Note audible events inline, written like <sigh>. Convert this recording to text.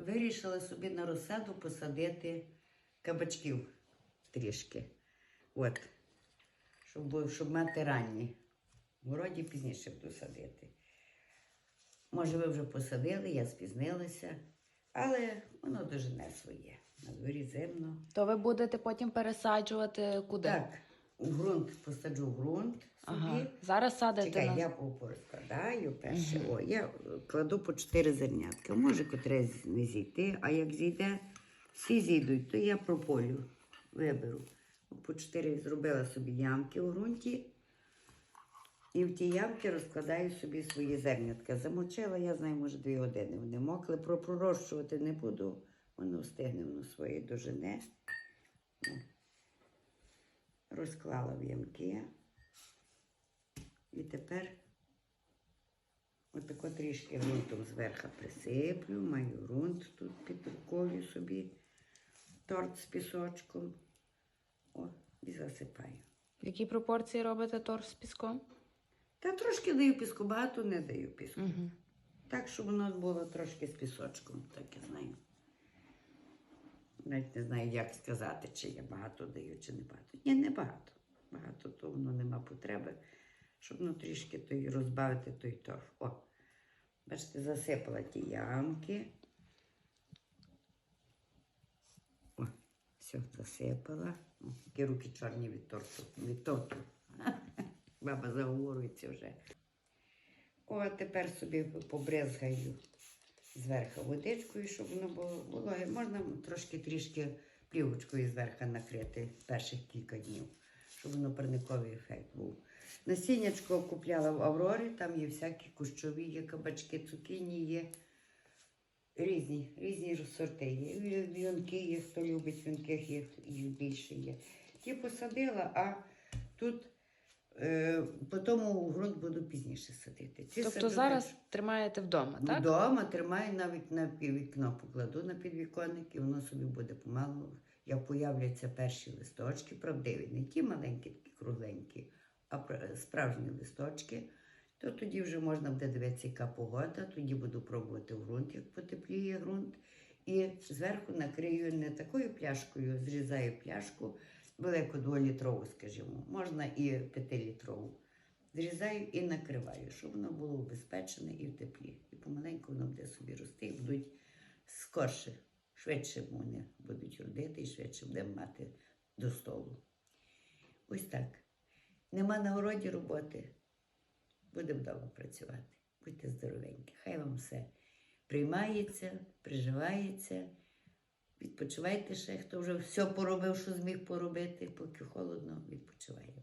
вирішила собі на розсаду посадити кабачків трішки. От. Щоб, щоб мати ранні. В городі пізніше буду садити. Може, ви вже посадили, я спізнилася, але воно дожене своє. На дворі зимно. То ви будете потім пересаджувати куди? Так, ґрунт посаджу ґрунт собі. Ага. Зараз садите Чекай, на... я порозкладаю перше. О, я кладу по чотири зернятка. Може, котре не зійти, а як зійде, всі зійдуть, то я прополю, виберу. По чотири зробила собі ямки у ґрунті. І в ті ямки розкладаю собі свої зернятка. Замочила, я знаю, може, дві години вони мокли. Про пророщувати не буду, воно встигне воно своє дожине. Розклала в ямки. І тепер отако трішки ґрунтом зверху присиплю, маю ґрунт тут під рукою собі, торт з пісочком. О, і засипаю. В якій пропорції робите торф з піском? Та трошки даю піску, багато не даю піску. Угу. Так, щоб воно було трошки з пісочком, так я знаю. Навіть не знаю, як сказати, чи я багато даю, чи не багато. Ні, не багато. Багато, то воно нема потреби, щоб ну, трішки той розбавити той торф. О, бачите, засипала ті ямки. О, все, засипала. О, Такі руки чорні від торту. Від торту. <laughs> Баба заговорюється вже. О, а тепер собі побрезгаю зверху водичкою, щоб воно було вологе. Можна трошки трішки плівочкою зверху накрити перших кілька днів, щоб воно парниковий ефект був. Насіннячко купляла в Аврорі, там є всякі кущові, є кабачки, цукіні є. Різні, різні сорти є. Вінки є, хто любить вінки, їх більше є. Ті посадила, а тут потім у ґрунт буду пізніше садити. Ці Тобто саджу зараз тримаєте вдома, так? Вдома тримаю навіть на вікно покладу на підвіконник, і воно собі буде помалу. Як появляться перші листочки, правдиві, не ті маленькі, такі кругленькі, а справжні листочки, то тоді вже можна буде дивитися, яка погода, тоді буду пробувати в ґрунт, як потепліє ґрунт. І зверху накрию не такою пляшкою, зрізаю пляшку, велику дволітрову, скажімо, можна і п'ятилітрову. Зрізаю і накриваю, щоб воно було убезпечене і в теплі. І помаленьку воно буде собі рости і будуть скорше, швидше вони будуть родити і швидше будемо мати до столу. Ось так. Нема на городі роботи. Будемо вдома працювати. Будьте здоровенькі. Хай вам все приймається, приживається. Відпочивайте ще, хто вже все поробив, що зміг поробити, поки холодно, відпочиває.